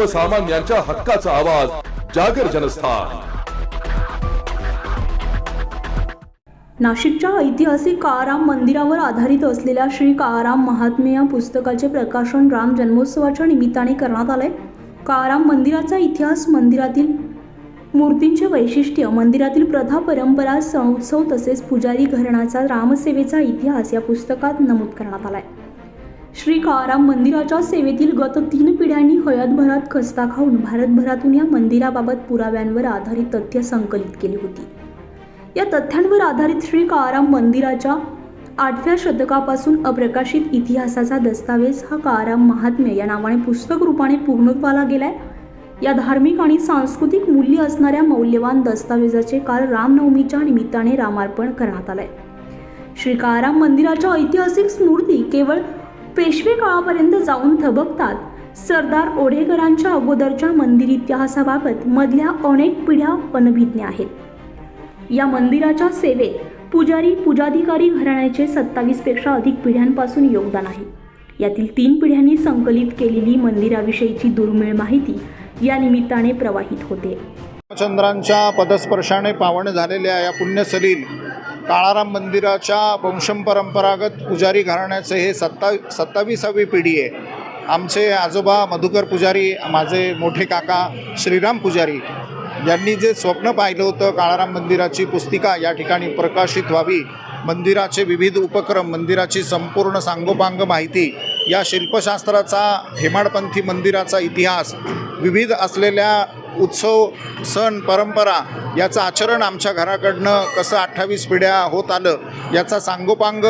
सर्वसामान्यांच्या हक्काचा आवाज जागर जनस्थान. नाशिकच्या ऐतिहासिक काळाराम मंदिरावर आधारित असलेल्या श्री काळाराम महात्मे या पुस्तकाचे प्रकाशन राम जन्मोत्सवाच्या निमित्ताने करण्यात आले काळाराम मंदिराचा इतिहास मंदिरातील मूर्तींचे वैशिष्ट्य मंदिरातील प्रथा परंपरा सण उत्सव तसेच पुजारी घराण्याचा रामसेवेचा इतिहास या पुस्तकात नमूद करण्यात आलाय. श्री काळाराम मंदिराच्या सेवेतील गत तीन पिढ्यांनी हयातभरात खस्ता खाऊन भारतभरातून या मंदिराबाबत पुराव्यांवर आधारित तथ्य संकलित केली होती. या तथ्यांवर आधारित श्री काळाराम मंदिराच्या आठव्या शतकापासून अप्रकाशित इतिहासाचा दस्तावेज हा काळाराम महात्म्य या नावाने पुस्तक रूपाने पूर्णत्वाला गेलाय. या धार्मिक आणि सांस्कृतिक मूल्य असणाऱ्या मौल्यवान दस्तावेजाचे काल रामनवमीच्या निमित्ताने रामार्पण करण्यात आलंय. श्री काळाराम मंदिराच्या ऐतिहासिक स्मृती केवळ पेशवे काळापर्यंत जाऊन थबकतात. सरदार ओढेकरांच्या अगोदरच्या मंदिर इतिहासाबाबत मधल्या अनेक पिढ्या अनभिज्ञ आहेत. या मंदिराच्या सेवेत पुजारी पूजाधिकारी घराण्याचे सत्तावीसपेक्षा अधिक पिढ्यांपासून योगदान आहे. यातील तीन पिढ्यांनी संकलित केलेली मंदिराविषयीची दुर्मिळ माहिती या निमित्ताने प्रवाहित होते. चंद्रांच्या पदस्पर्शाने पावन झालेल्या या पुण्यसलील काळाराम मंदिराच्या वंशपरंपरागत पुजारी घराण्याचे हे सत्ता सत्तावीसावी पिढी आहे. आमचे आजोबा मधुकर पुजारी माझे मोठे काका श्रीराम पुजारी यांनी जे स्वप्न पाहिलं होतं काळाराम मंदिराची पुस्तिका या ठिकाणी प्रकाशित व्हावी मंदिराचे विविध उपक्रम मंदिराची संपूर्ण सांगोपांग माहिती या शिल्पशास्त्राचा हेमाडपंथी मंदिराचा इतिहास विविध असलेल्या उत्सव सण परंपरा याचं आचरण आमच्या घराकडनं कसं अठ्ठावीस पिढ्या होत आलं याचा सांगोपांग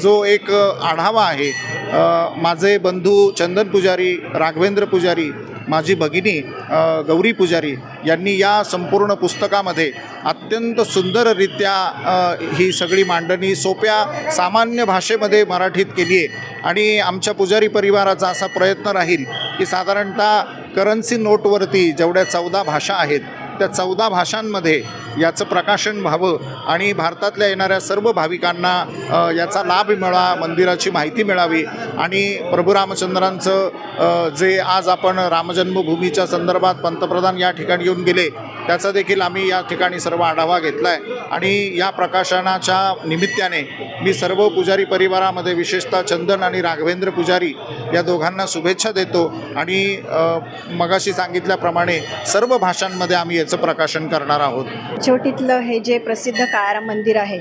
जो एक आढावा आहे माझे बंधू चंदन पुजारी राघवेंद्र पुजारी माझी भगिनी गौरी पुजारी यांनी या संपूर्ण पुस्तकामध्ये अत्यंत सुंदररित्या ही सगळी मांडणी सोप्या सामान्य भाषेमध्ये मराठीत केली आहे. आणि आमच्या पुजारी परिवाराचा असा प्रयत्न राहील की साधारणतः करन्सी नोटवरती जेवढ्या चौदा भाषा आहेत त्या चौदा भाषांमध्ये याचं प्रकाशन व्हावं आणि भारतातल्या येणाऱ्या सर्व भाविकांना याचा लाभ मिळा मंदिराची माहिती मिळावी. आणि प्रभू रामचंद्रांचं जे आज आपण रामजन्मभूमीच्या संदर्भात पंतप्रधान या ठिकाणी येऊन गेले त्याचा देखील आम्ही या ठिकाणी सर्व आढावा घेतला आहे आणि या प्रकाशनाच्या निमित्ताने मी सर्व पुजारी परिवारामध्ये विशेषतः चंदन आणि राघवेंद्र पुजारी या दोघांना शुभेच्छा देतो. आणि मगाशी सांगितल्याप्रमाणे सर्व भाषांमध्ये आम्ही याचं प्रकाशन करणार आहोत. छोटीतलं हे जे प्रसिद्ध काळाराम मंदिर आहे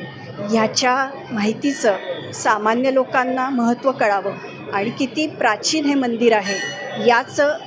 ह्याच्या माहितीचं सामान्य लोकांना महत्त्व कळावं. आणि किती प्राचीन हे मंदिर आहे याचं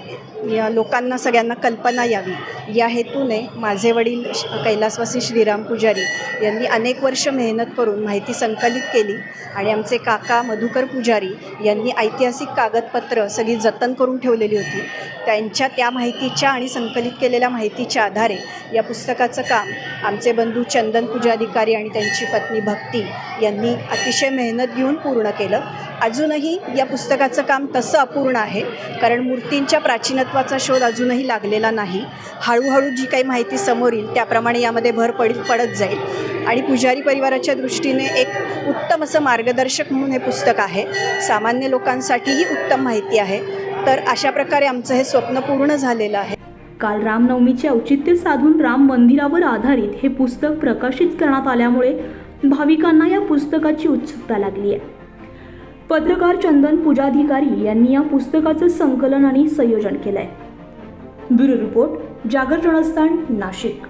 या लोकांना सगळ्यांना कल्पना यावी. या हेतूने माझे वडील श- कैलासवासी श्रीराम पुजारी यांनी अनेक वर्ष मेहनत करून माहिती संकलित केली आणि आमचे काका मधुकर पुजारी यांनी ऐतिहासिक कागदपत्र सगळी जतन करून ठेवलेली होती. त्यांच्या त्या माहितीच्या आणि संकलित केलेल्या माहितीच्या आधारे या पुस्तकाचं काम आमचे बंधू चंदन पूजाधिकारी आणि त्यांची पत्नी भक्ती यांनी अतिशय मेहनत घेऊन पूर्ण केलं. अजूनही या पुस्तकाचं काम तसं अपूर्ण आहे कारण मूर्तींच्या प्राचीनत्वाचा शोध अजूनही लागलेला नाही. हळूहळू जी काही माहिती समोर येईल त्याप्रमाणे यामध्ये भर पड पडत जाईल. आणि पुजारी परिवाराच्या दृष्टीने एक उत्तम असं मार्गदर्शक म्हणून हे पुस्तक आहे. सामान्य लोकांसाठीही उत्तम माहिती आहे. तर अशा प्रकारे आमचं हे स्वप्न पूर्ण झालेलं आहे. काल रामनवमीचे औचित्य साधून राम मंदिरावर आधारित हे पुस्तक प्रकाशित करण्यात आल्यामुळे भाविकांना या पुस्तकाची उत्सुकता लागली आहे. पत्रकार चंदन पूजाधिकारी यांनी या पुस्तकाचं संकलन आणि संयोजन केलंय. ब्युरो रिपोर्ट जागर जनस्थान नाशिक.